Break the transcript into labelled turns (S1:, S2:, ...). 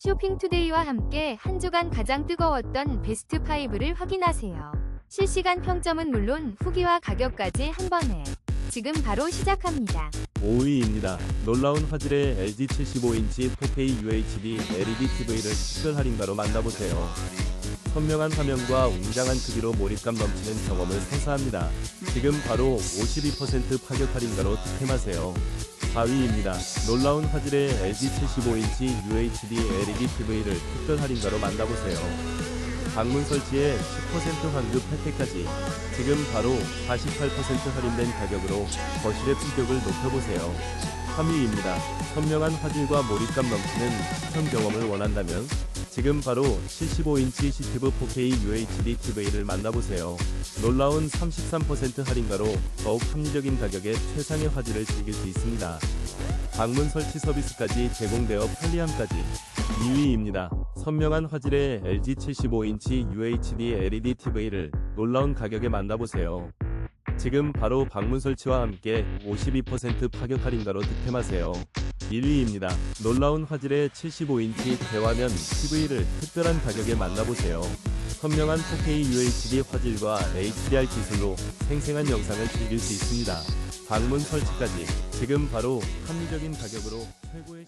S1: 쇼핑투데이와 함께 한 주간 가장 뜨거웠던 베스트 5를 확인하세요. 실시간 평점은 물론 후기와 가격까지 한 번에 지금 바로 시작합니다.
S2: 5위입니다. 놀라운 화질의 LG 75인치 4K UHD LED TV를 특별 할인가로 만나보세요. 선명한 화면과 웅장한 크기로 몰입감 넘치는 경험을 선사합니다. 지금 바로 52% 파격 할인가로 득템하세요. 4위입니다. 놀라운 화질의 LG 75인치 UHD LED TV를 특별 할인가로 만나보세요. 방문 설치에 10% 환급 혜택까지 지금 바로 48% 할인된 가격으로 거실의 품격을 높여보세요. 3위입니다. 선명한 화질과 몰입감 넘치는 시청 경험을 원한다면 지금 바로 75인치 시티브 4K UHD TV를 만나보세요. 놀라운 33% 할인가로 더욱 합리적인 가격에 최상의 화질을 즐길 수 있습니다. 방문 설치 서비스까지 제공되어 편리함까지 2위입니다. 선명한 화질의 LG 75인치 UHD LED TV를 놀라운 가격에 만나보세요. 지금 바로 방문 설치와 함께 52% 파격 할인가로 득템하세요. 1위입니다. 놀라운 화질의 75인치 대화면 TV를 특별한 가격에 만나보세요. 선명한 4K UHD 화질과 HDR 기술로 생생한 영상을 즐길 수 있습니다. 방문 설치까지 지금 바로 합리적인 가격으로 최고의.